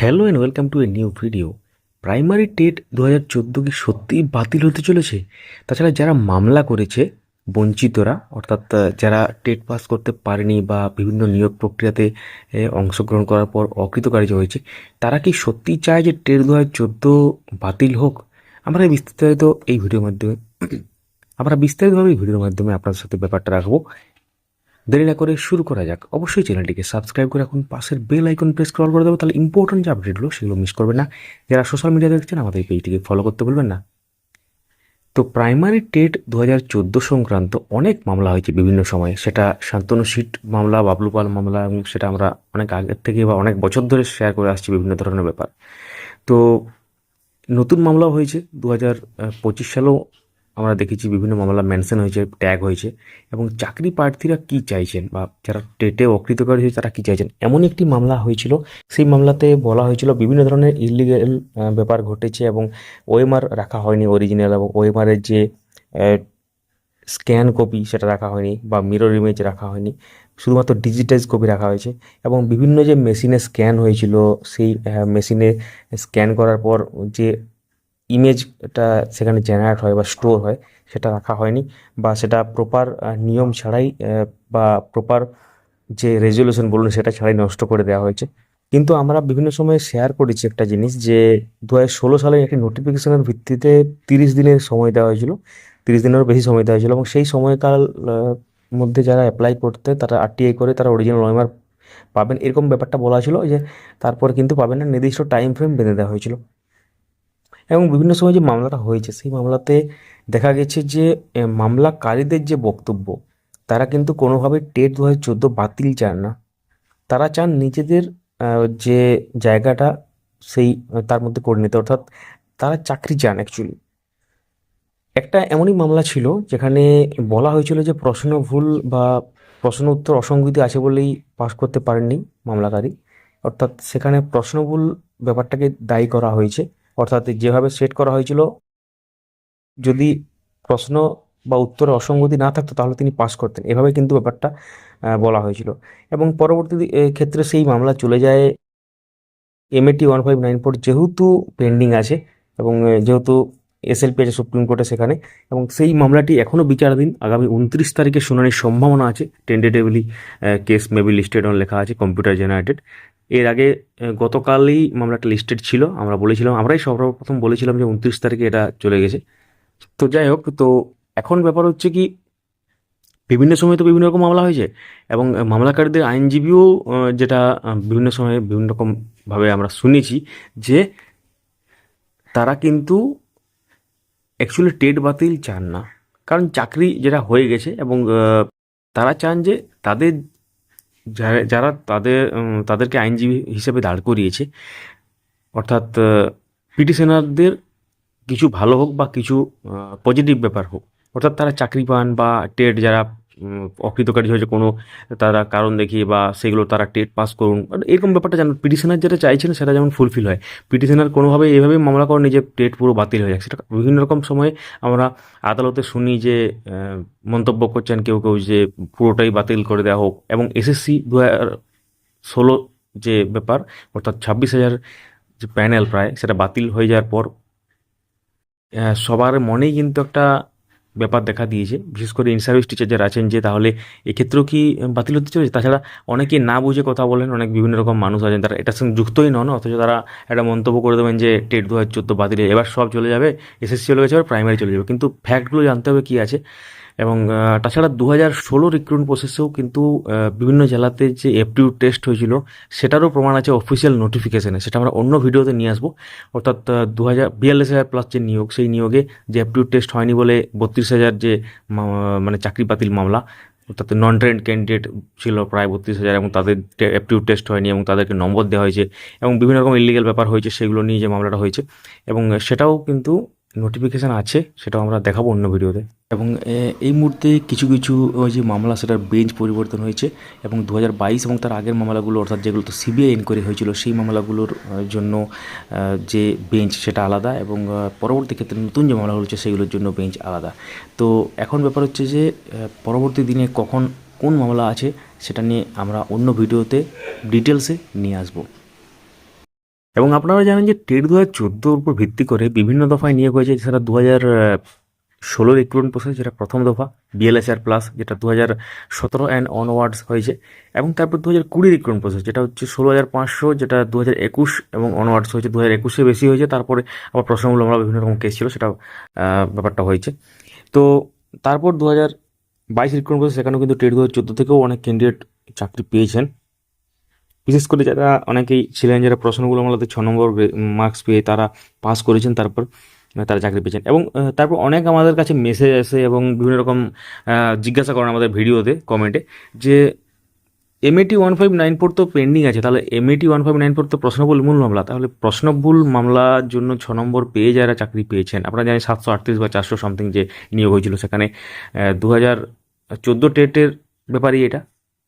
Hello and welcome to a new video primary TET দু হাজার চোদ্দ কি সত্যিই বাতিল হতে চলেছে? তাছাড়া যারা মামলা করেছে, বঞ্চিতরা, অর্থাৎ যারা টেট পাস করতে পারেনি বা বিভিন্ন নিয়োগ প্রক্রিয়াতে অংশগ্রহণ করার পর অকৃতকার্য হয়েছে, তারা কি সত্যিই চায় যে টেট দু হাজার চোদ্দ বাতিল হোক? আমরা বিস্তারিত এই ভিডিওর মাধ্যমে, আমরা বিস্তারিতভাবে এই ভিডিওর মাধ্যমে আপনাদের সাথে ব্যাপারটা রাখব। দেরি না করে শুরু করা যাক। অবশ্যই চ্যানেলটিকে সাবস্ক্রাইব করে রাখুন, পাশের বেল আইকন প্রেস করে করে দেবো তাহলে ইম্পর্টেন্ট যে আপডেটগুলো সেগুলো মিস করবেন না। যারা সোশ্যাল মিডিয়া দেখছেন, আমাদের পেজটিকে ফলো করতে বলবেন না। তো প্রাইমারি টেট দু হাজার চোদ্দ সংক্রান্ত অনেক মামলা হয়েছে বিভিন্ন সময়ে। সেটা শান্তনু সিট মামলা, বাবলু পাল মামলা, এবং সেটা আমরা অনেক আগের থেকে বা অনেক বছর ধরে শেয়ার করে আসছি বিভিন্ন ধরনের ব্যাপার। তো নতুন মামলাও হয়েছে দু হাজার পঁচিশ সালেও আমরা দেখেছি বিভিন্ন মামলা মেনশন হয়েছে ট্যাগ হয়েছে এবং চাকরি প্রার্থীরা কি চাইছেন বা যারা টেটে অকৃতকার হয়েছে তারা কি চাইছেন? এমন একটি মামলা হয়েছিল। সেই মামলাতে বলা হয়েছিল বিভিন্ন ধরনের ইলিগেল ব্যাপার ঘটেছে এবং ওএমআর রাখা হয়নি অরিজিনাল এবং ওএমআরের যে স্ক্যান কপি সেটা রাখা হয়নি বা মিরর ইমেজ রাখা হয়নি। শুধুমাত্র ডিজিটাইজ কপি রাখা হয়েছে এবং বিভিন্ন যে মেশিনে স্ক্যান হয়েছিল, সেই মেশিনে স্ক্যান করার পর যে ইমেজটা সেখানে জেনারেট হয় বা স্টোর হয়, সেটা রাখা হয়নি বা সেটা প্রপার নিয়ম ছাড়াই বা প্রপার যে রেজলিউশন বলুন সেটা ছাড়াই নষ্ট করে দেওয়া হয়েছে। কিন্তু আমরা বিভিন্ন সময় শেয়ার করেছি একটা জিনিস যে দু ষোলো সালে একটি নোটিফিকেশনের ভিত্তিতে তিরিশ দিনের সময় দেওয়া হয়েছিল। তিরিশ দিনেরও বেশি সময় দেওয়া হয়েছিল এবং সেই সময়কাল মধ্যে যারা অ্যাপ্লাই করতে তারা আরটিআই করে তারা অরিজিনাল ওয়েমার পাবেন। এরকম ব্যাপারটা বলা ছিল যে তারপর কিন্তু পাবেন না, নির্দিষ্ট টাইম ফ্রেম বেঁধে দেওয়া হয়েছিল। এবং বিভিন্ন সময় যে মামলাটা হয়েছে, সেই মামলাতে দেখা গেছে যে মামলাকারীদের যে বক্তব্য, তারা কিন্তু কোনোভাবে টেট দু হাজার চোদ্দ বাতিল চান না। তারা চান নিজেদের যে জায়গাটা, সেই, তার মধ্যে করে নিতে। অর্থাৎ তারা চাকরি চান অ্যাকচুয়ালি একটা এমনই মামলা ছিল, যেখানে বলা হয়েছিল যে প্রশ্ন ভুল বা প্রশ্ন উত্তর অসঙ্গতি আছে বলেই পাশ করতে পারেননি মামলাকারী। অর্থাৎ সেখানে প্রশ্ন ভুল ব্যাপারটাকে দায়ী করা হয়েছে। অর্থাৎ যেভাবে সেট করা হয়েছিল, যদি প্রশ্ন বা উত্তরে অসঙ্গতি না থাকতো, তাহলে তিনি পাস করতেন। এভাবে কিন্তু ব্যাপারটা বলা হয়েছিল। এবং পরবর্তী ক্ষেত্রে সেই মামলা চলে যায় MAT one five nine four যেহেতু পেন্ডিং আছে এবং যেহেতু এসএলপি আছে সুপ্রিম কোর্টে সেখানে, এবং সেই মামলাটি এখনও বিচারাধীন। আগামী উনত্রিশ তারিখে শুনানির সম্ভাবনা আছে। Tentatively case maybe listed on লেখা আছে কম্পিউটার জেনারেটেড এর আগে গতকালই মামলাটা লিস্টেড ছিল, আমরা বলেছিলাম, আমরাই সর্বপ্রথম বলেছিলাম যে উনত্রিশ তারিখে এটা চলে গেছে। তো যাই হোক, তো এখন ব্যাপার হচ্ছে কি, বিভিন্ন সময় তো বিভিন্ন রকম মামলা হয়েছে, এবং মামলাকারীদের আইনজীবীও যেটা বিভিন্ন সময়ে বিভিন্ন রকমভাবে আমরা শুনেছি যে তারা কিন্তু অ্যাকচুয়ালি টেট বাতিল চান না। কারণ চাকরি যেটা হয়ে গেছে এবং তারা চান যে তাদের যারা যারা তাদের তাদেরকে আইনজীবী হিসেবে দাঁড় করিয়েছে, অর্থাৎ পিটিশনারদের কিছু ভালো হোক বা কিছু পজিটিভ ব্যাপার হোক, অর্থাৎ তারা চাকরি পান বা টেট যারা উম, অকৃতকার্য হয়েছে কোনো তারা কারণ দেখিয়ে বা সেগুলো তারা টেট পাস করুন। এরকম ব্যাপারটা যেন পিটিশনার যেটা চাইছেন সেটা যেমন ফুলফিল হয়। পিটিশনার কোনোভাবে এভাবে মামলা করেনি যে টেট পুরো বাতিল হয়ে যাচ্ছে সেটা বিভিন্ন রকম সময়ে আমরা আদালতে শুনি যে মন্তব্য করছেন কেউ কেউ যে পুরোটাই বাতিল করে দেওয়া হোক। এবং এসএসসি দু ষোলো যে ব্যাপার অর্থাৎ ছাব্বিশ হাজার যে প্যানেল প্রায় সেটা বাতিল হয়ে যাওয়ার পর সবার মনেই কিন্তু একটা ব্যাপার দেখা দিয়েছে। বিশেষ করে ইনসার্ভিস টিচার যারা আছেন যে তাহলে এক্ষেত্রেও কি বাতিল হতে চলেছে? তাছাড়া অনেকে না বুঝে কথা বলেন, অনেক বিভিন্ন রকম মানুষ আছেন তারা এটার সঙ্গে যুক্তই নন, অথচ তারা একটা মন্তব্য করে দেবেন যে টেট দু হাজার চোদ্দ বাতিল এবার সব চলে যাবে এসএসসি চলে গেছে, এবার প্রাইমারি চলে যাবে। কিন্তু ফ্যাক্টগুলো জানতে হবে কী আছে। এবং তাছাড়া দু হাজার ষোলো রিক্রুটমেন্ট প্রসেসেও কিন্তু বিভিন্ন জেলাতে যে এপটিউড টেস্ট হয়েছিল, সেটারও প্রমাণ আছে অফিসিয়াল নোটিফিকেশনে সেটা আমরা অন্য ভিডিওতে নিয়ে আসব। অর্থাৎ দু হাজার বিয়াল্লিশ হাজার প্লাস যে নিয়োগ, সেই নিয়োগে যে অ্যাপটিউড টেস্ট হয়নি বলে বত্রিশ হাজার যে মানে চাকরি বাতিল মামলা, অর্থাৎ নন ট্রেন্ড ক্যান্ডিডেট ছিল প্রায় বত্রিশ হাজার এবং তাদের অ্যাপটিউড টেস্ট হয়নি এবং তাদেরকে নম্বর দেওয়া হয়েছে এবং বিভিন্ন রকম ইলিগাল ব্যাপার হয়েছে, সেগুলো নিয়ে যে মামলাটা হয়েছে। এবং, সেটাও কিন্তু নোটিফিকেশান আছে, সেটাও আমরা দেখাবো অন্য ভিডিওতে। এবং এই মুহূর্তে কিছু কিছু ওই যে মামলা, সেটার বেঞ্চ পরিবর্তন হয়েছে এবং দু হাজার বাইশ এবং তার আগের মামলাগুলো, অর্থাৎ যেগুলো তো সিবিআই এনকোয়ারি হয়েছিল, সেই মামলাগুলোর জন্য যে বেঞ্চ সেটা আলাদা এবং পরবর্তী ক্ষেত্রে নতুন যে মামলাগুলো হচ্ছে, সেগুলোর জন্য বেঞ্চ আলাদা। তো, এখন ব্যাপার হচ্ছে যে পরবর্তী দিনে কখন কোন মামলা আছে, সেটা নিয়ে আমরা অন্য ভিডিওতে ডিটেলসে নিয়ে আসব। এবং আপনারা জানেন যে টেট দু হাজার চোদ্দোর উপর ভিত্তি করে বিভিন্ন দফায় নিয়োগ হয়েছে সেটা দু হাজার ষোলোর রিক্রুটমেন্ট প্রসেস যেটা প্রথম দফা বিএলএসআর প্লাস যেটা দু হাজার সতেরো অ্যান্ড অনওয়ার্ডস হয়েছে, এবং তারপর দু হাজার কুড়ি রিক্রুটমেন্ট প্রসেস যেটা হচ্ছে ষোলো হাজার পাঁচশো, যেটা দু হাজার একুশ এবং অনওয়ার্ডস হয়েছে দু হাজার একুশে বেশি হয়েছে, তারপরে আবার প্রশ্নগুলো আমরা বিভিন্ন রকম কেস ছিল সেটা ব্যাপারটা হয়েছে। তো তারপর দু হাজার বাইশ রিক্রুটমেন্ট প্রসেস সেখানেও কিন্তু টেট দু হাজার চোদ্দ থেকেও অনেক ক্যান্ডিডেট চাকরি পেয়েছেন। বিশেষ করে যারা অনেকেই ছিলেন, যারা প্রশ্নগুলো আমাদের ছ নম্বর মার্কস পেয়ে তারা পাস করেছেন, তারপর তারা চাকরি পেয়েছেন। এবং তারপর অনেক আমাদের কাছে মেসেজ আসে এবং বিভিন্ন রকম জিজ্ঞাসা করেন আমাদের ভিডিওতে কমেন্টে যে MAT one five nine four তো পেন্ডিং আছে, তাহলে MAT one five nine four তো প্রশ্নভুল মূল মামলা। তাহলে প্রশ্নভুল মামলার জন্য ছ নম্বর পেয়ে যারা চাকরি পেয়েছেন, আপনারা জানেন সাতশো আটত্রিশ বা চারশো সামথিং যে নিয়োগ হয়েছিল সেখানে দু হাজার চোদ্দ টেটের ব্যাপারই এটা।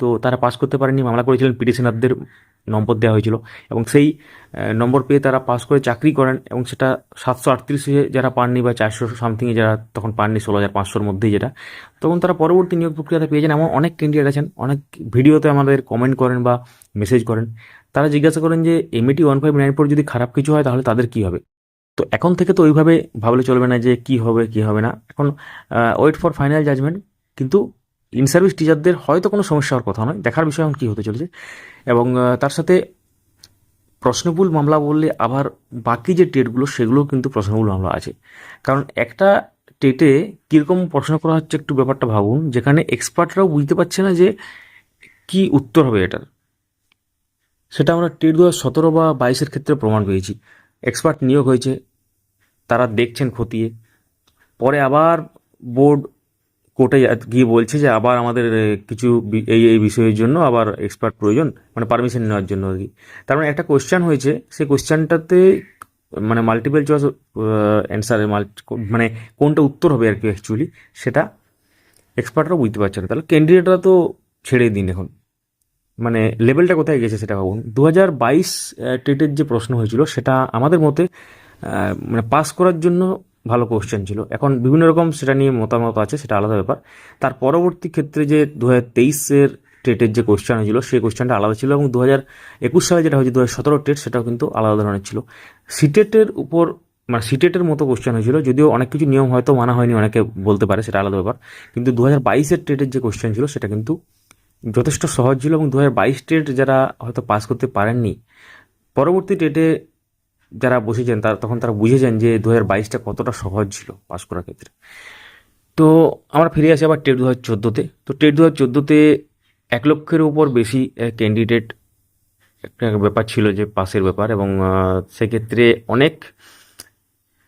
তো তারা পাস করতে পারেনি। মামলা করেছিলেন পিটিশনারদের নম্বর দেওয়া হয়েছিল এবং সেই নম্বর পেয়ে তারা পাস করে চাকরি করেন এবং সেটা সাতশো আটত্রিশে যারা পাননি বা চারশো সামথিংয়ে যারা তখন পাননি, ষোলো হাজার পাঁচশোর মধ্যেই যেটা, তখন তারা পরবর্তী নিয়োগ প্রক্রিয়াতে পেয়েছেন এমন অনেক ক্যান্ডিডেট আছেন, অনেক ভিডিওতে আমাদের কমেন্ট করেন বা মেসেজ করেন। তারা জিজ্ঞাসা করেন যে MAT one five nine four যদি খারাপ কিছু হয়, তাহলে তাদের কী হবে? তো এখন থেকে তো ওইভাবে ভাবলে চলবে না যে, কি হবে কি হবে না। এখন ওয়েট ফর ফাইনাল জাজমেন্ট কিন্তু ইন সার্ভিস টিচারদের হয়তো কোনো সমস্যা হওয়ার কথা নয়, দেখার বিষয় এখন কী হতে চলেছে। এবং তার সাথে প্রশ্নবুল মামলা বললে আবার বাকি যে টেটগুলো, সেগুলোও কিন্তু প্রশ্নবুল মামলা আছে। কারণ একটা টেটে কীরকম প্রশ্ন করা হচ্ছে একটু ব্যাপারটা ভাবুন, যেখানে এক্সপার্টরাও বুঝতে পারছে না যে কি উত্তর হবে এটার। সেটা আমরা টেট দু সতেরো বা বাইশের ক্ষেত্রে প্রমাণ পেয়েছি। এক্সপার্ট নিয়োগ হয়েছে, তারা দেখছেন খতিয়ে। পরে আবার বোর্ড কোর্টে গিয়ে বলছে যে আবার আমাদের কিছু এই এই বিষয়ের জন্য আবার এক্সপার্ট প্রয়োজন মানে পারমিশন নেওয়ার জন্য আর কি। তার মানে একটা কোশ্চেন হয়েছে, সেই কোশ্চেনটাতে মানে মাল্টিপল চয়েস অ্যান্সারের মানে কোনটা উত্তর হবে আর কি অ্যাকচুয়ালি সেটা এক্সপার্টরা বুঝতে পারছে না। তাহলে ক্যান্ডিডেটরা তো ছেড়ে দিন এখন। মানে লেভেলটা কোথায় গেছে সেটা ভাবুন। দু হাজার বাইশ টেটের যে প্রশ্ন হয়েছিল, সেটা আমাদের মতে মানে পাস করার জন্য ভালো কোশ্চেন ছিল। এখন বিভিন্ন রকম সেটা নিয়ে মতামত আছে, সেটা আলাদা ব্যাপার। তার পরবর্তী ক্ষেত্রে যে দু হাজার তেইশের টেটের যে কোশ্চেন হয়েছিল, সেই কোশ্চেনটা আলাদা ছিল এবং দু হাজার একুশ সালে যেটা হয়েছে দু হাজার সতেরো টেট সেটাও কিন্তু আলাদা ধরনের ছিল। সিটেটের উপর মানে সিটেটের মতো কোশ্চেন হয়েছিল, যদিও অনেক কিছু নিয়ম হয়তো মানা হয়নি, অনেকে বলতে পারে, সেটা আলাদা ব্যাপার। কিন্তু দু হাজার বাইশের টেটের যে কোশ্চেন ছিল, সেটা কিন্তু যথেষ্ট সহজ ছিল এবং দু হাজার বাইশ টেট যারা হয়তো পাস করতে পারেননি, পরবর্তী টেটে যারা বসেছেন, তারা তখন তারা বুঝেছেন যে দু হাজার বাইশটা কতটা সহজ ছিল পাস করার ক্ষেত্রে। তো আমরা ফিরে আসি আবার টেট দু হাজার চোদ্দোতে। তো টেট দু হাজার চোদ্দোতে এক লক্ষের উপর বেশি ক্যান্ডিডেট একটা ব্যাপার ছিল যে পাসের ব্যাপার এবং সেক্ষেত্রে অনেক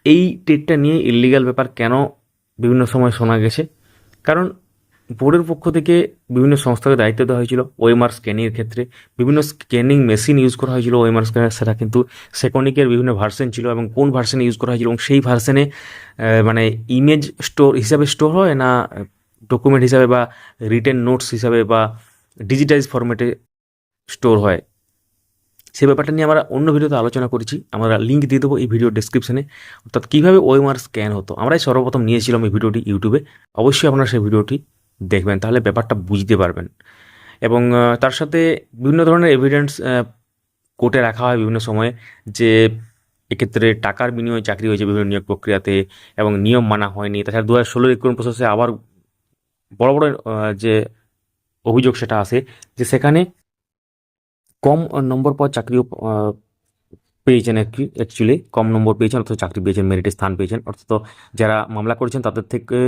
এই টেটটা নিয়ে ইলিগাল ব্যাপার কেন বিভিন্ন সময় শোনা গেছে। কারণ বোর্ডের পক্ষ থেকে বিভিন্ন সংস্থাকে দায়িত্ব দেওয়া হয়েছিল ওএমআর স্ক্যানিংয়ের ক্ষেত্রে। বিভিন্ন স্ক্যানিং মেশিন ইউজ করা হয়েছিল ওএমআর স্ক্যানার সেটা কিন্তু সেকনিকের বিভিন্ন ভার্সন ছিল এবং কোন ভার্সনে ইউজ করা হয়েছিল এবং সেই ভার্সনে মানে ইমেজ স্টোর হিসাবে স্টোর হয় না ডকুমেন্ট হিসাবে বা রিটেন নোটস হিসাবে বা ডিজিটাইজ ফরম্যাটে স্টোর হয়? সেই ব্যাপারটা নিয়ে আমরা অন্য ভিডিওতে আলোচনা করেছি। আমরা লিঙ্ক দিয়ে দেবো এই ভিডিও ডেসক্রিপশনে অর্থাৎ কীভাবে ওএমআর স্ক্যান হতো? আমরাই সর্বপ্রথম নিয়েছিলাম এই ভিডিওটি ইউটিউবে অবশ্যই আপনারা সেই ভিডিওটি দেখবেন, তাহলে ব্যাপারটা বুঝতে পারবেন। এবং তার সাথে বিভিন্ন ধরনের এভিডেন্স কোর্টে রাখা হয় বিভিন্ন সময়ে যে এক্ষেত্রে টাকার বিনিময়ে চাকরি হয়েছে বিভিন্ন নিয়োগ প্রক্রিয়াতে এবং নিয়ম মানা হয়নি। তাছাড়া দু হাজার ষোলো রিক্রুটমেন্ট প্রসেসে আবার বড় বড় যে অভিযোগ সেটা আসে যে সেখানে কম নম্বর পর চাকরিও পেয়েছেন অ্যাকচুয়ালি কম নম্বর পেয়েছেন, অর্থাৎ চাকরি পেয়েছেন মেরিটে স্থান পেয়েছেন। অর্থাৎ যারা মামলা করেছেন তাদের থেকে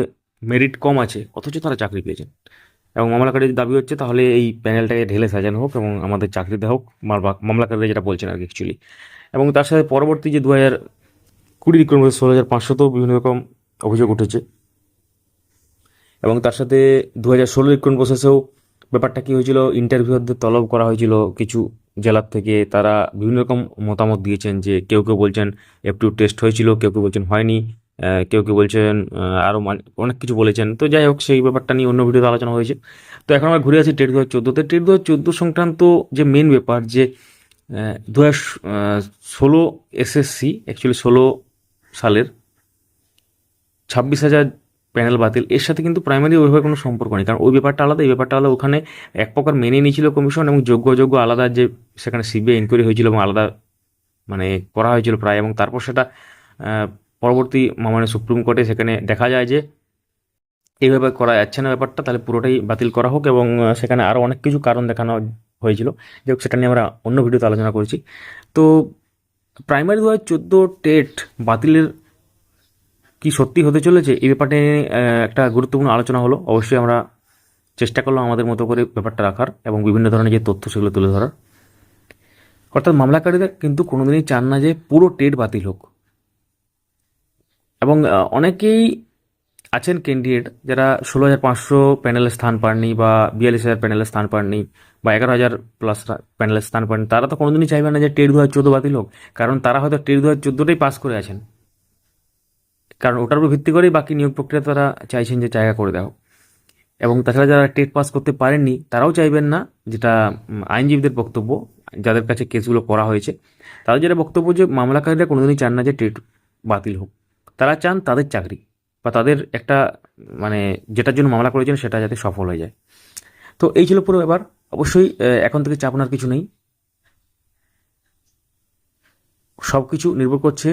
মেরিট কম আছে, অথচ তারা চাকরি পেয়েছেন। এবং মামলাকারীর দাবি হচ্ছে, তাহলে এই প্যানেলটাকে ঢেলে সাজানো হোক এবং আমাদের চাকরি দেওয়া হোক, মামলা- মামলাকারীরা যেটা বলছেন আর কি অ্যাকচুয়ালি এবং তার সাথে পরবর্তী যে দু হাজার কুড়ি রিক্রুটমেন্ট ষোলো হাজার পাঁচশোতেও বিভিন্ন রকম অভিযোগ উঠেছে। এবং তার সাথে দু হাজার ষোলো রিক্রুটমেন্ট প্রসেসেও ব্যাপারটা কী হয়েছিল ইন্টারভিউয়ারদের তলব করা হয়েছিল কিছু জেলার থেকে, তারা বিভিন্ন রকম মতামত দিয়েছেন যে কেউ কেউ বলছেন, একটু টেস্ট হয়েছিল, কেউ কেউ বলছেন হয়নি। কেউ কেউ বলছেন আরও অনেক কিছু বলেছেন। তো যাই হোক, সেই ব্যাপারটা নিয়ে অন্য ভিডিওতে আলোচনা হয়েছে। তো এখন আমরা ঘুরে আসি টেট দু হাজার চোদ্দোতে টেট দু হাজার চোদ্দ সংক্রান্ত যে মেন ব্যাপার, যে দু হাজার ষোলো এসএসসি অ্যাকচুয়ালি ষোলো সালের ছাব্বিশ হাজার প্যানেল বাতিল, এর সাথে কিন্তু প্রাইমারি ওইভাবে কোনো সম্পর্ক নেই। কারণ ওই ব্যাপারটা আলাদা, এই ব্যাপারটা আলাদা। ওখানে এক প্রকার মেনে নিয়েছিল কমিশন এবং যোগ্য যোগ্য আলাদা যে, সেখানে সিবিআই ইনকোয়ারি হয়েছিল এবং আলাদা মানে করা হয়েছিল প্রায় এবং তারপর সেটা পরবর্তী মানে সুপ্রিম কোর্টে সেখানে দেখা যায় যে এইভাবে করা যাচ্ছে না ব্যাপারটা, তাহলে পুরোটাই বাতিল করা হোক এবং সেখানে আরও অনেক কিছু কারণ দেখানো হয়েছিল। যাই হোক, সেটা নিয়ে আমরা অন্য ভিডিওতে আলোচনা করেছি। তো প্রাইমারি দু হাজার চোদ্দ টেট বাতিলের কি সত্যি হতে চলেছে, এই ব্যাপারটা নিয়ে একটা গুরুত্বপূর্ণ আলোচনা হলো। অবশ্যই আমরা চেষ্টা করলাম আমাদের মতো করে ব্যাপারটা রাখার এবং বিভিন্ন ধরনের যে তথ্য সেগুলো তুলে ধরার। অর্থাৎ মামলাকারীরা কিন্তু কোনোদিনই চান না যে পুরো টেট বাতিল হোক। এবং অনেকেই আছেন ক্যান্ডিডেট যারা ষোলো হাজার পাঁচশো প্যানেলে স্থান পাননি বা বিয়াল্লিশ হাজার প্যানেলে স্থান পাননি বা এগারো হাজার প্লাস প্যানেলে স্থান পাননি, তারা তো কোনোদিনই চাইবে না যে টেট দু হাজার চোদ্দ বাতিল হোক, কারণ তারা হয়তো টেট দু হাজার চোদ্দোটাই পাস করে আছেন কারণ ওটার উপর ভিত্তি করেই বাকি নিয়োগ প্রক্রিয়া তারা চাইছেন যে জায়গা করে দেওয়া। এবং তাছাড়া যারা টেট পাস করতে পারেননি, তারাও চাইবেন না, যেটা আইনজীবীদের বক্তব্য, যাদের কাছে কেসগুলো করা হয়েছে, তাদের যেটা বক্তব্য যে মামলাকারীরা কোনোদিনই চান না যে টেট বাতিল হোক তারা চান তাদের চাকরি বা তাদের একটা মানে যেটার জন্য মামলা করেছেন সেটা যাতে সফল হয়ে যায়। তো এই ছিল পুরো ব্যাপার। অবশ্যই এখন থেকে চাপনার কিছু নেই। সব কিছু নির্ভর করছে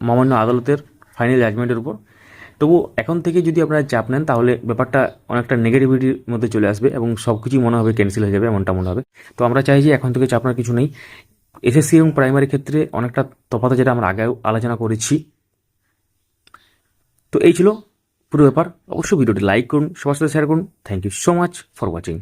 মহামান্য আদালতের ফাইনাল জাজমেন্টের উপর। তবু এখন থেকে যদি আপনারা চাপ নেন, তাহলে ব্যাপারটা অনেকটা নেগেটিভিটির মধ্যে চলে আসবে এবং সব কিছুই মনে হবে ক্যান্সেল হয়ে যাবে, এমনটা মনে হবে। তো আমরা চাই যে এখন থেকে চাপনার কিছু নেই। এসএসসি এবং প্রাইমারি ক্ষেত্রে অনেকটা তফাৎ যেটা আমরা আগেও আলোচনা করেছি। তো এই ছিল পুরো ব্যাপার। অবশ্যই ভিডিওটি লাইক করুন, সবার সাথে শেয়ার করুন। Thank you so much for watching